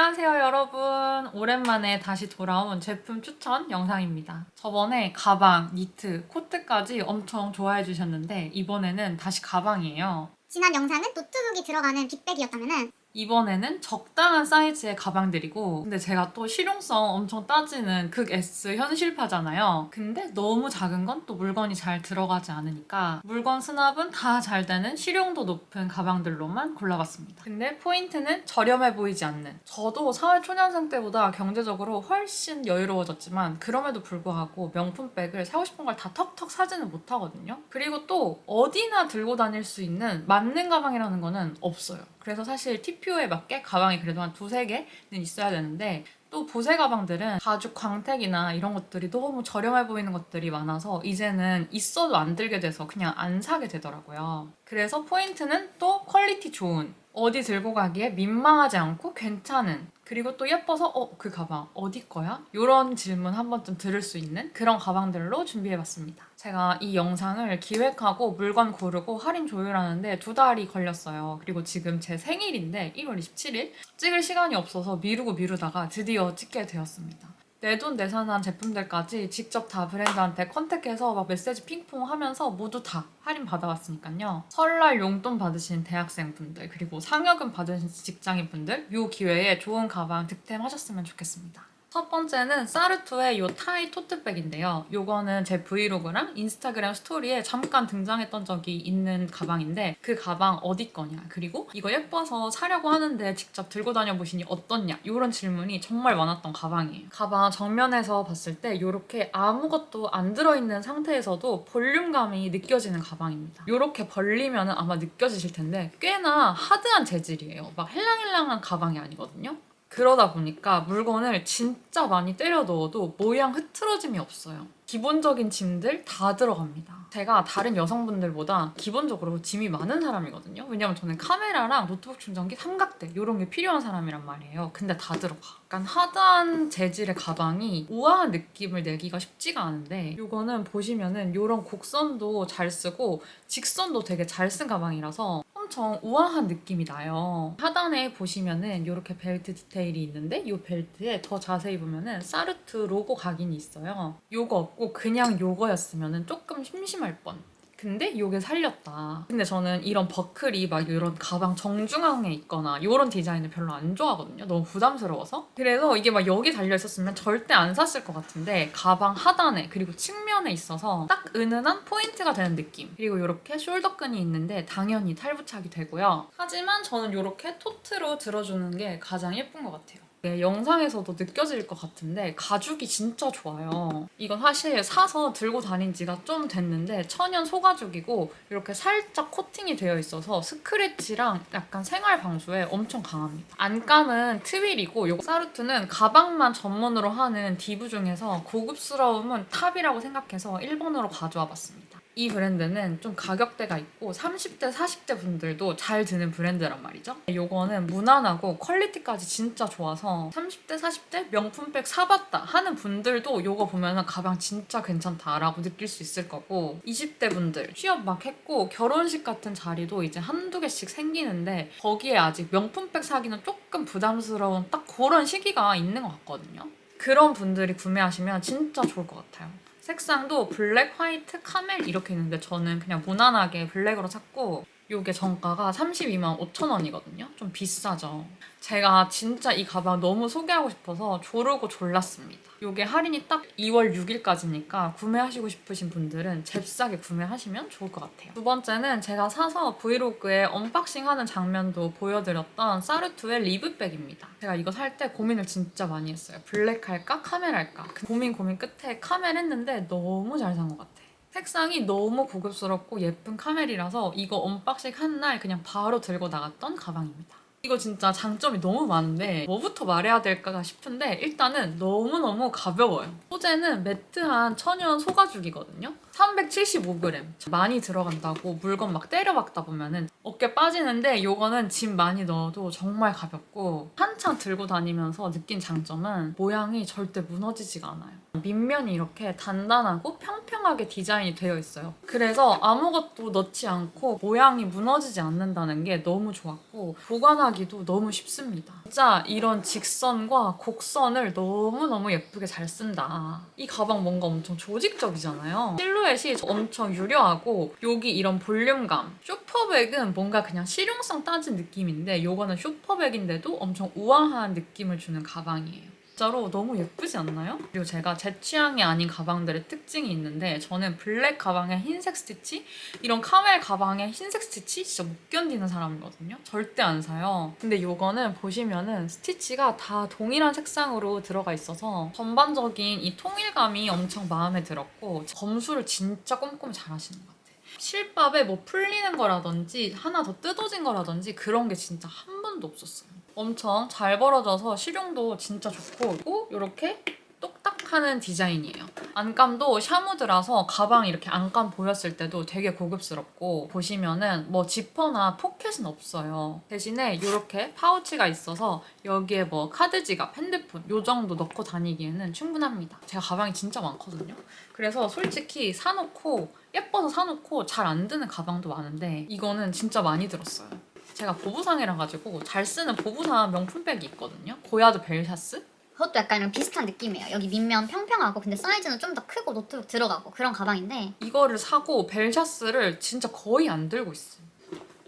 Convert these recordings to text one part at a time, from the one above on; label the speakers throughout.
Speaker 1: 안녕하세요 여러분. 오랜만에 다시 돌아온 제품 추천 영상입니다. 저번에 가방, 니트, 코트까지 엄청 좋아해 주셨는데 이번에는 다시 가방이에요.
Speaker 2: 지난 영상은 노트북이 들어가는 빅백이었다면은
Speaker 1: 이번에는 적당한 사이즈의 가방들이고 근데 제가 또 실용성 엄청 따지는 극 S 현실파잖아요. 근데 너무 작은 건 또 물건이 잘 들어가지 않으니까 물건 수납은 다 잘 되는 실용도 높은 가방들로만 골라봤습니다. 근데 포인트는 저렴해 보이지 않는 저도 사회 초년생 때보다 경제적으로 훨씬 여유로워졌지만 그럼에도 불구하고 명품백을 사고 싶은 걸 다 턱턱 사지는 못하거든요. 그리고 또 어디나 들고 다닐 수 있는 맞는 가방이라는 거는 없어요. 그래서 사실 TPO에 맞게 가방이 그래도 한 두세 개는 있어야 되는데 또 보세 가방들은 가죽 광택이나 이런 것들이 너무 저렴해 보이는 것들이 많아서 이제는 있어도 안 들게 돼서 그냥 안 사게 되더라고요. 그래서 포인트는 또 퀄리티 좋은 어디 들고 가기에 민망하지 않고 괜찮은 그리고 또 예뻐서 어 그 가방 어디 거야? 이런 질문 한 번쯤 들을 수 있는 그런 가방들로 준비해봤습니다. 제가 이 영상을 기획하고 물건 고르고 할인 조율하는데 두 달이 걸렸어요. 그리고 지금 제 생일인데 1월 27일 찍을 시간이 없어서 미루고 미루다가 드디어 찍게 되었습니다. 내돈 내산한 제품들까지 직접 다 브랜드한테 컨택해서 막 메시지 핑퐁 하면서 모두 다 할인 받아왔으니까요. 설날 용돈 받으신 대학생분들 그리고 상여금 받으신 직장인분들 이 기회에 좋은 가방 득템하셨으면 좋겠습니다. 첫 번째는 사르투의 요 타이 토트백인데요. 요거는 제 브이로그랑 인스타그램 스토리에 잠깐 등장했던 적이 있는 가방인데 그 가방 어디 거냐 그리고 이거 예뻐서 사려고 하는데 직접 들고 다녀보시니 어떻냐 이런 질문이 정말 많았던 가방이에요. 가방 정면에서 봤을 때 이렇게 아무것도 안 들어있는 상태에서도 볼륨감이 느껴지는 가방입니다. 이렇게 벌리면 아마 느껴지실 텐데 꽤나 하드한 재질이에요. 막 헬랑헬랑한 가방이 아니거든요. 그러다 보니까 물건을 진짜 많이 때려 넣어도 모양 흐트러짐이 없어요. 기본적인 짐들 다 들어갑니다. 제가 다른 여성분들보다 기본적으로 짐이 많은 사람이거든요. 왜냐면 저는 카메라랑 노트북 충전기, 삼각대 이런 게 필요한 사람이란 말이에요. 근데 다 들어가. 약간 하드한 재질의 가방이 우아한 느낌을 내기가 쉽지가 않은데 이거는 보시면은 이런 곡선도 잘 쓰고 직선도 되게 잘 쓴 가방이라서 엄청 우아한 느낌이 나요. 하단에 보시면은 이렇게 벨트 디테일이 있는데 이 벨트에 더 자세히 보면은 사르트 로고 각인이 있어요. 요거 없고 그냥 요거였으면은 조금 심심할 뻔. 근데 요게 살렸다. 근데 저는 이런 버클이 막 이런 가방 정중앙에 있거나 이런 디자인을 별로 안 좋아하거든요. 너무 부담스러워서. 그래서 이게 막 여기 달려 있었으면 절대 안 샀을 것 같은데 가방 하단에 그리고 측면에 있어서 딱 은은한 포인트가 되는 느낌. 그리고 이렇게 숄더끈이 있는데 당연히 탈부착이 되고요. 하지만 저는 이렇게 토트로 들어주는 게 가장 예쁜 것 같아요. 네, 영상에서도 느껴질 것 같은데 가죽이 진짜 좋아요. 이건 사실 사서 들고 다닌 지가 좀 됐는데 천연 소가죽이고 이렇게 살짝 코팅이 되어 있어서 스크래치랑 약간 생활 방수에 엄청 강합니다. 안감은 트윌이고 요 사르트는 가방만 전문으로 하는 디브 중에서 고급스러움은 탑이라고 생각해서 1번으로 가져와 봤습니다. 이 브랜드는 좀 가격대가 있고 30대, 40대 분들도 잘 드는 브랜드란 말이죠. 요거는 무난하고 퀄리티까지 진짜 좋아서 30대, 40대 명품백 사봤다 하는 분들도 요거 보면 가방 진짜 괜찮다라고 느낄 수 있을 거고 20대 분들 취업 막 했고 결혼식 같은 자리도 이제 한두 개씩 생기는데 거기에 아직 명품백 사기는 조금 부담스러운 딱 그런 시기가 있는 것 같거든요. 그런 분들이 구매하시면 진짜 좋을 것 같아요. 색상도 블랙, 화이트, 카멜 이렇게 있는데 저는 그냥 무난하게 블랙으로 샀고 요게 정가가 32만 5천 원이거든요. 좀 비싸죠. 제가 진짜 이 가방 너무 소개하고 싶어서 조르고 졸랐습니다. 요게 할인이 딱 2월 6일까지니까 구매하시고 싶으신 분들은 잽싸게 구매하시면 좋을 것 같아요. 두 번째는 제가 사서 브이로그에 언박싱하는 장면도 보여드렸던 사르투의 리브백입니다. 제가 이거 살 때 고민을 진짜 많이 했어요. 블랙 할까? 카멜 할까? 그 고민 고민 끝에 카멜 했는데 너무 잘 산 것 같아. 색상이 너무 고급스럽고 예쁜 카멜이라서 이거 언박싱 한 날 그냥 바로 들고 나갔던 가방입니다. 이거 진짜 장점이 너무 많은데 뭐부터 말해야 될까 싶은데 일단은 너무너무 가벼워요. 소재는 매트한 천연 소가죽이거든요. 375g 많이 들어간다고 물건 막 때려박다 보면은 어깨 빠지는데 요거는 짐 많이 넣어도 정말 가볍고 한창 들고 다니면서 느낀 장점은 모양이 절대 무너지지가 않아요. 밑면이 이렇게 단단하고 평평하게 디자인이 되어 있어요. 그래서 아무것도 넣지 않고 모양이 무너지지 않는다는 게 너무 좋았고 보관하기도 너무 쉽습니다. 진짜 이런 직선과 곡선을 너무너무 예쁘게 잘 쓴다. 이 가방 뭔가 엄청 조직적이잖아요. 실루엣이 엄청 유려하고 여기 이런 볼륨감. 쇼퍼백은 뭔가 그냥 실용성 따진 느낌인데 요거는 쇼퍼백인데도 엄청 우아한 느낌을 주는 가방이에요. 진짜로 너무 예쁘지 않나요? 그리고 제가 제 취향이 아닌 가방들의 특징이 있는데 저는 블랙 가방에 흰색 스티치 이런 카멜 가방에 흰색 스티치 진짜 못 견디는 사람이거든요. 절대 안 사요. 근데 요거는 보시면은 스티치가 다 동일한 색상으로 들어가 있어서 전반적인 이 통일감이 엄청 마음에 들었고 검수를 진짜 꼼꼼히 잘 하시는 것 같아요. 실밥에 뭐 풀리는 거라든지 하나 더 뜯어진 거라든지 그런 게 진짜 한 번도 없었어요. 엄청 잘 벌어져서 실용도 진짜 좋고 그리고 이렇게 똑딱하는 디자인이에요. 안감도 샤무드라서 가방 이렇게 안감 보였을 때도 되게 고급스럽고 보시면은 뭐 지퍼나 포켓은 없어요. 대신에 이렇게 파우치가 있어서 여기에 뭐 카드 지갑, 핸드폰 요 정도 넣고 다니기에는 충분합니다. 제가 가방이 진짜 많거든요. 그래서 솔직히 사놓고 예뻐서 사놓고 잘 안 드는 가방도 많은데 이거는 진짜 많이 들었어요. 제가 보부상이라 가지고 잘 쓰는 보부상 명품백이 있거든요. 고야드 벨샤스
Speaker 2: 그것도 약간 이런 비슷한 느낌이에요. 여기 밑면 평평하고 근데 사이즈는 좀 더 크고 노트북 들어가고 그런 가방인데
Speaker 1: 이거를 사고 벨샤스를 진짜 거의 안 들고 있어요.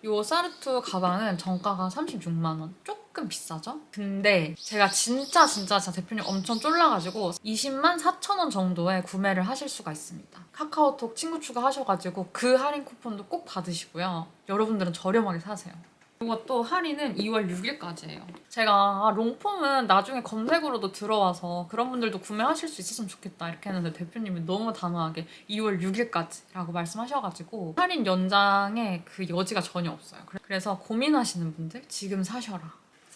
Speaker 1: 요 사르투 가방은 정가가 36만 원. 조금 비싸죠? 근데 제가 진짜 진짜 진짜 대표님 엄청 쫄라가지고 20만 4천 원 정도에 구매를 하실 수가 있습니다. 카카오톡 친구 추가하셔가지고 그 할인 쿠폰도 꼭 받으시고요. 여러분들은 저렴하게 사세요. 이것도 할인은 2월 6일까지예요. 제가 롱폼은 나중에 검색으로도 들어와서 그런 분들도 구매하실 수 있었으면 좋겠다 이렇게 했는데 대표님이 너무 단호하게 2월 6일까지라고 말씀하셔가지고 할인 연장에 그 여지가 전혀 없어요. 그래- 그래서 고민하시는 분들 지금 사셔라.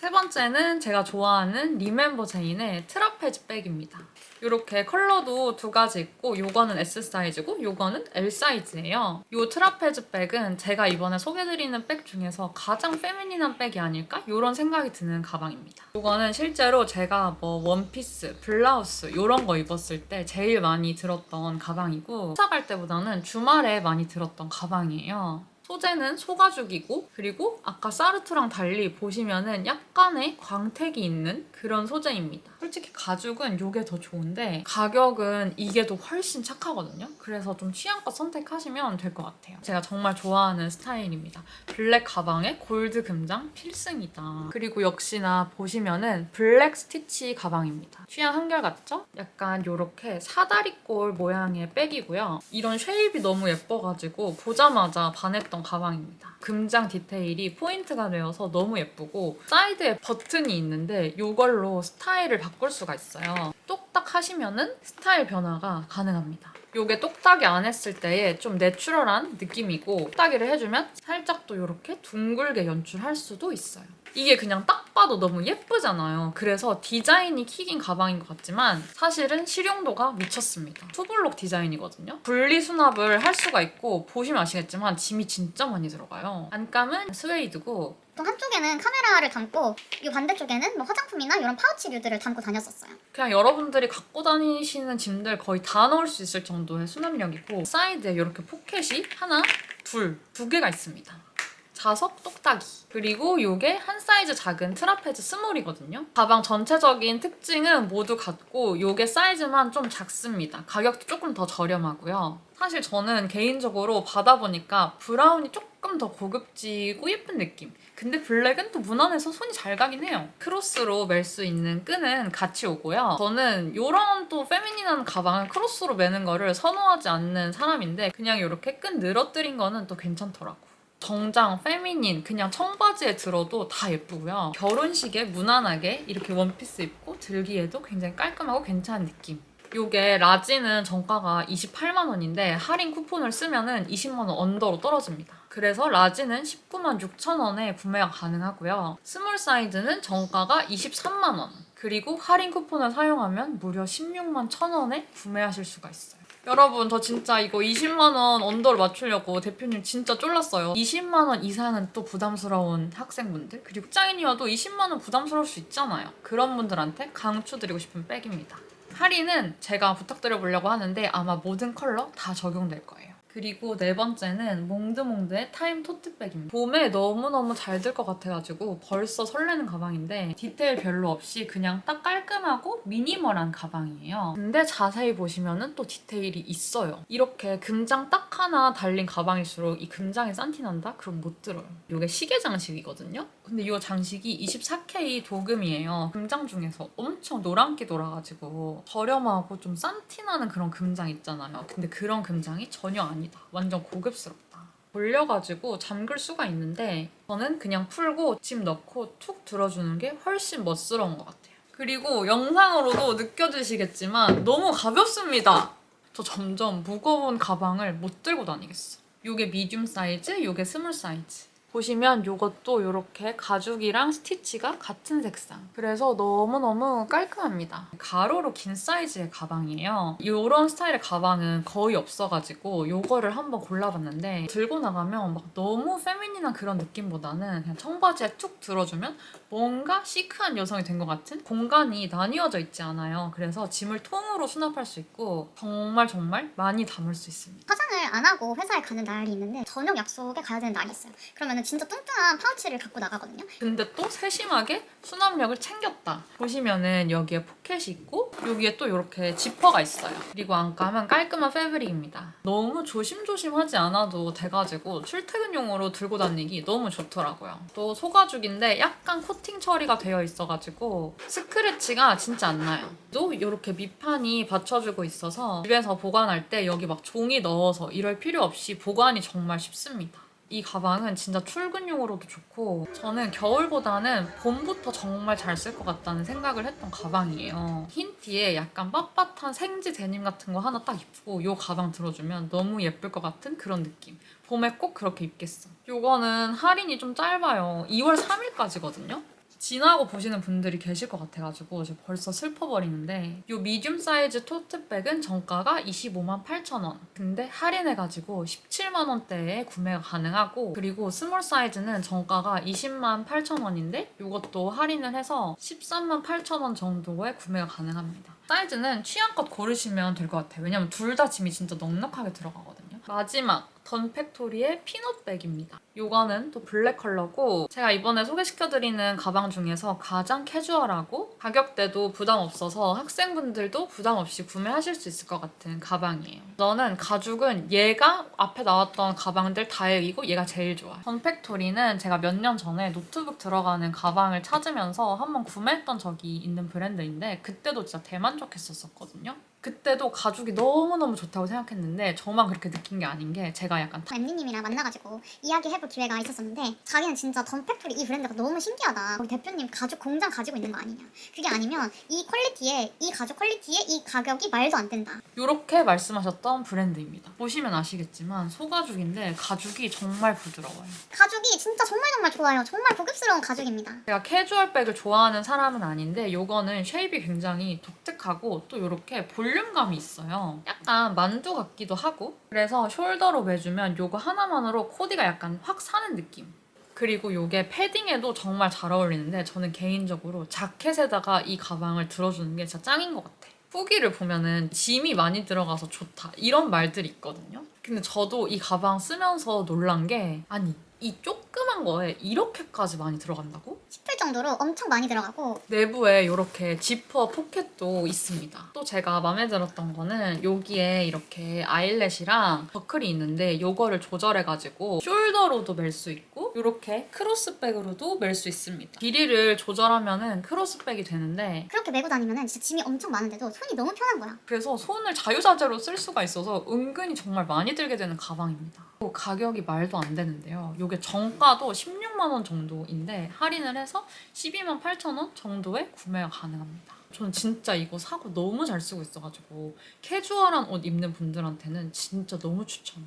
Speaker 1: 세 번째는 제가 좋아하는 리멤버 제인의 트라페즈 백입니다. 이렇게 컬러도 두 가지 있고 요거는 S 사이즈고 요거는 L 사이즈예요. 요 트라페즈 백은 제가 이번에 소개드리는 백 중에서 가장 페미닌한 백이 아닐까? 이런 생각이 드는 가방입니다. 요거는 실제로 제가 뭐 원피스, 블라우스 이런 거 입었을 때 제일 많이 들었던 가방이고 갈 때보다는 주말에 많이 들었던 가방이에요. 소재는 소가죽이고 그리고 아까 사르투랑 달리 보시면은 약간의 광택이 있는 그런 소재입니다. 솔직히 가죽은 이게 더 좋은데 가격은 이게 더 훨씬 착하거든요. 그래서 좀 취향껏 선택하시면 될 것 같아요. 제가 정말 좋아하는 스타일입니다. 블랙 가방에 골드 금장 필승이다. 그리고 역시나 보시면은 블랙 스티치 가방입니다. 취향 한결같죠? 약간 이렇게 사다리꼴 모양의 백이고요. 이런 쉐입이 너무 예뻐가지고 보자마자 반했던 가방입니다. 금장 디테일이 포인트가 되어서 너무 예쁘고 사이드에 버튼이 있는데 이걸로 스타일을 바꿀 수가 있어요. 똑딱 하시면은 스타일 변화가 가능합니다. 요게 똑딱이 안 했을 때의 좀 내추럴한 느낌이고 똑딱이를 해주면 살짝 또 이렇게 둥글게 연출할 수도 있어요. 이게 그냥 딱 봐도 너무 예쁘잖아요. 그래서 디자인이 킥인 가방인 것 같지만 사실은 실용도가 미쳤습니다. 투블록 디자인이거든요. 분리수납을 할 수가 있고 보시면 아시겠지만 짐이 진짜 많이 들어가요. 안감은 스웨이드고
Speaker 2: 보통 한쪽에는 카메라를 담고 이 반대쪽에는 뭐 화장품이나 이런 파우치류들을 담고 다녔었어요.
Speaker 1: 그냥 여러분들이 갖고 다니시는 짐들 거의 다 넣을 수 있을 정도의 수납력이고 사이드에 이렇게 포켓이 하나, 둘, 두 개가 있습니다. 자석 똑딱이 그리고 요게 한 사이즈 작은 트라페즈 스몰이거든요 가방 전체적인 특징은 모두 같고 요게 사이즈만 좀 작습니다 가격도 조금 더 저렴하고요 사실 저는 개인적으로 받아보니까 브라운이 조금 더 고급지고 예쁜 느낌 근데 블랙은 또 무난해서 손이 잘 가긴 해요. 크로스로 멜 수 있는 끈은 같이 오고요. 저는 이런 또 페미닌한 가방을 크로스로 매는 거를 선호하지 않는 사람인데 그냥 이렇게 끈 늘어뜨린 거는 또 괜찮더라고. 정장, 페미닌, 그냥 청바지에 들어도 다 예쁘고요. 결혼식에 무난하게 이렇게 원피스 입고 들기에도 굉장히 깔끔하고 괜찮은 느낌. 요게 라지는 정가가 28만 원인데 할인 쿠폰을 쓰면은 20만 원 언더로 떨어집니다. 그래서 라지는 19만 6천 원에 구매가 가능하고요. 스몰 사이즈는 정가가 23만 원. 그리고 할인 쿠폰을 사용하면 무려 16만 1천 원에 구매하실 수가 있어요. 여러분 저 진짜 이거 20만 원 언더를 맞추려고 대표님 진짜 쫄랐어요. 20만 원 이상은 또 부담스러운 학생분들 그리고 직장인이어도 20만 원 부담스러울 수 있잖아요. 그런 분들한테 강추드리고 싶은 백입니다. 할인은 제가 부탁드려 보려고 하는데 아마 모든 컬러 다 적용될 거예요. 그리고 네 번째는 몽드몽드의 타임 토트백입니다. 봄에 너무너무 잘 들 것 같아가지고 벌써 설레는 가방인데 디테일 별로 없이 그냥 딱 깔끔하고 미니멀한 가방이에요. 근데 자세히 보시면은 또 디테일이 있어요. 이렇게 금장 딱 하나 달린 가방일수록 이 금장이 싼티 난다? 그럼 못 들어요. 이게 시계 장식이거든요. 근데 이 장식이 24K 도금이에요. 금장 중에서 엄청 노란기 돌아가지고 저렴하고 좀 싼 티 나는 그런 금장 있잖아요. 근데 그런 금장이 전혀 아니 다. 완전 고급스럽다. 올려가지고 잠글 수가 있는데 저는 그냥 풀고 집 넣고 툭 들어주는 게 훨씬 멋스러운 것 같아요. 그리고 영상으로도 느껴지시겠지만 너무 가볍습니다. 저 점점 무거운 가방을 못 들고 다니겠어. 요게 미디움 사이즈, 요게 스몰 사이즈. 보시면 요것도 이렇게 가죽이랑 스티치가 같은 색상. 그래서 너무너무 깔끔합니다. 가로로 긴 사이즈의 가방이에요. 이런 스타일의 가방은 거의 없어가지고 요거를 한번 골라봤는데 들고 나가면 막 너무 페미닌한 그런 느낌보다는 그냥 청바지에 툭 들어주면 뭔가 시크한 여성이 된 것 같은 공간이 나뉘어져 있지 않아요. 그래서 짐을 통으로 수납할 수 있고 정말 정말 많이 담을 수 있습니다.
Speaker 2: 안 하고 회사에 가는 날이 있는데 저녁 약속에 가야 되는 날이 있어요. 그러면 진짜 뚱뚱한 파우치를 갖고 나가거든요.
Speaker 1: 근데 또 세심하게 수납력을 챙겼다. 보시면은 여기에 포켓이 있고 여기에 또 이렇게 지퍼가 있어요. 그리고 안감은 깔끔한 패브릭입니다. 너무 조심조심 하지 않아도 돼가지고 출퇴근용으로 들고 다니기 너무 좋더라고요. 또 소가죽인데 약간 코팅 처리가 되어 있어가지고 스크래치가 진짜 안 나요. 또 이렇게 밑판이 받쳐주고 있어서 집에서 보관할 때 여기 막 종이 넣어서 이럴 필요 없이 보관이 정말 쉽습니다. 이 가방은 진짜 출근용으로도 좋고 저는 겨울보다는 봄부터 정말 잘 쓸 것 같다는 생각을 했던 가방이에요. 흰 티에 약간 빳빳한 생지 데님 같은 거 하나 딱 입고 이 가방 들어주면 너무 예쁠 것 같은 그런 느낌. 봄에 꼭 그렇게 입겠어. 요거는 할인이 좀 짧아요. 2월 3일까지거든요. 지나고 보시는 분들이 계실 것 같아가지고 이제 벌써 슬퍼버리는데 이 미디움 사이즈 토트백은 정가가 25만 8천 원. 근데 할인해가지고 17만 원대에 구매가 가능하고 그리고 스몰 사이즈는 정가가 20만 8천 원인데 이것도 할인을 해서 13만 8천 원 정도에 구매가 가능합니다. 사이즈는 취향껏 고르시면 될 것 같아요. 왜냐면 둘 다 짐이 진짜 넉넉하게 들어가거든요. 마지막 던팩토리의 피넛백입니다. 요거는 또 블랙 컬러고 제가 이번에 소개시켜드리는 가방 중에서 가장 캐주얼하고 가격대도 부담 없어서 학생분들도 부담 없이 구매하실 수 있을 것 같은 가방이에요. 저는 가죽은 얘가 앞에 나왔던 가방들 다에 이고 얘가 제일 좋아요. 던팩토리는 제가 몇 년 전에 노트북 들어가는 가방을 찾으면서 한번 구매했던 적이 있는 브랜드인데 그때도 진짜 대만족했었거든요. 그때도 가죽이 너무너무 좋다고 생각했는데 저만 그렇게 느낀 게 아닌 게 제가 약간
Speaker 2: 엠리님이랑 만나가지고 이야기해볼 기회가 있었었는데 자기는 진짜 던팩토리 이 브랜드가 너무 신기하다. 우리 대표님 가죽 공장 가지고 있는 거 아니냐. 그게 아니면 이 퀄리티에 이 가죽 퀄리티에 이 가격이 말도 안 된다.
Speaker 1: 이렇게 말씀하셨던 브랜드입니다. 보시면 아시겠지만 소가죽인데 가죽이 정말 부드러워요.
Speaker 2: 가죽이 진짜 정말 정말 좋아요. 정말 고급스러운 가죽입니다.
Speaker 1: 제가 캐주얼 백을 좋아하는 사람은 아닌데 요거는 쉐입이 굉장히 독특하고 또 이렇게 볼륨감이 있어요. 약간 만두 같기도 하고 그래서 숄더로 매주 면 요거 하나만으로 코디가 약간 확 사는 느낌. 그리고 요게 패딩에도 정말 잘 어울리는데 저는 개인적으로 자켓에다가 이 가방을 들어주는 게 진짜 짱인 것 같아. 후기를 보면은 짐이 많이 들어가서 좋다 이런 말들이 있거든요. 근데 저도 이 가방 쓰면서 놀란 게 아니 이 조그만 거에 이렇게까지 많이 들어간다고?
Speaker 2: 싶을 정도로 엄청 많이 들어가고
Speaker 1: 내부에 이렇게 지퍼 포켓도 있습니다. 또 제가 마음에 들었던 거는 여기에 이렇게 아일렛이랑 버클이 있는데 이거를 조절해가지고 숄더로도 멜 수 있고 이렇게 크로스백으로도 멜 수 있습니다. 길이를 조절하면은 크로스백이 되는데
Speaker 2: 그렇게 메고 다니면 진짜 짐이 엄청 많은데도 손이 너무 편한 거야.
Speaker 1: 그래서 손을 자유자재로 쓸 수가 있어서 은근히 정말 많이 들게 되는 가방입니다. 또 가격이 말도 안 되는데요. 이게 정가 도 16만 원 정도인데 할인을 해서 12만 8천 원 정도에 구매가 가능합니다. 저는 진짜 이거 사고 너무 잘 쓰고 있어가지고 캐주얼한 옷 입는 분들한테는 진짜 너무 추천해.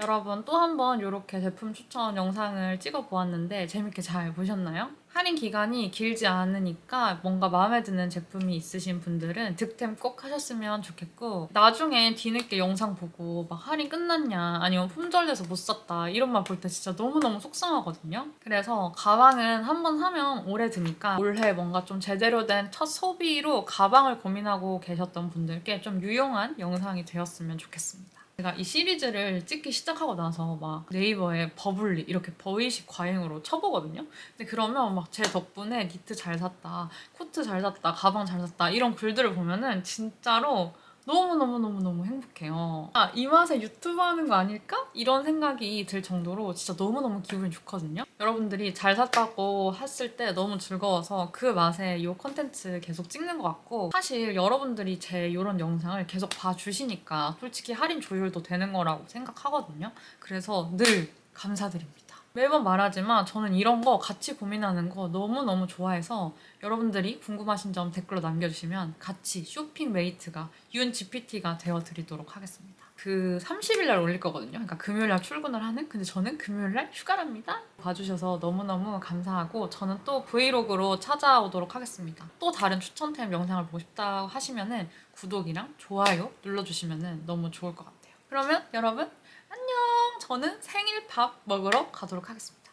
Speaker 1: 여러분 또 한번 이렇게 제품 추천 영상을 찍어 보았는데 재밌게 잘 보셨나요? 할인 기간이 길지 않으니까 뭔가 마음에 드는 제품이 있으신 분들은 득템 꼭 하셨으면 좋겠고 나중에 뒤늦게 영상 보고 막 할인 끝났냐 아니면 품절돼서 못 샀다 이런 말 볼 때 진짜 너무너무 속상하거든요. 그래서 가방은 한번 사면 오래 드니까 올해 뭔가 좀 제대로 된 첫 소비로 가방을 고민하고 계셨던 분들께 좀 유용한 영상이 되었으면 좋겠습니다. 제가 이 시리즈를 찍기 시작하고 나서 막 네이버에 버블리 이렇게 버이식 과잉으로 쳐보거든요. 근데 그러면 막 제 덕분에 니트 잘 샀다, 코트 잘 샀다, 가방 잘 샀다 이런 글들을 보면은 진짜로 너무너무너무너무 행복해요. 아, 이 맛에 유튜브 하는 거 아닐까? 이런 생각이 들 정도로 진짜 너무너무 기분이 좋거든요. 여러분들이 잘 샀다고 했을 때 너무 즐거워서 그 맛에 이 컨텐츠 계속 찍는 것 같고 사실 여러분들이 제 이런 영상을 계속 봐주시니까 솔직히 할인 조율도 되는 거라고 생각하거든요. 그래서 늘 감사드립니다. 매번 말하지만 저는 이런 거 같이 고민하는 거 너무너무 좋아해서 여러분들이 궁금하신 점 댓글로 남겨주시면 같이 쇼핑 메이트가 윤 GPT가 되어드리도록 하겠습니다. 그 30일 날 올릴 거거든요. 그러니까 금요일 날 출근을 하는. 근데 저는 금요일 날 휴가랍니다. 봐주셔서 너무너무 감사하고 저는 또 브이로그로 찾아오도록 하겠습니다. 또 다른 추천템 영상을 보고 싶다 하시면은 구독이랑 좋아요 눌러주시면은 너무 좋을 것 같아요. 그러면 여러분 안녕. 저는 생일 밥 먹으러 가도록 하겠습니다.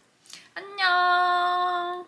Speaker 1: 안녕.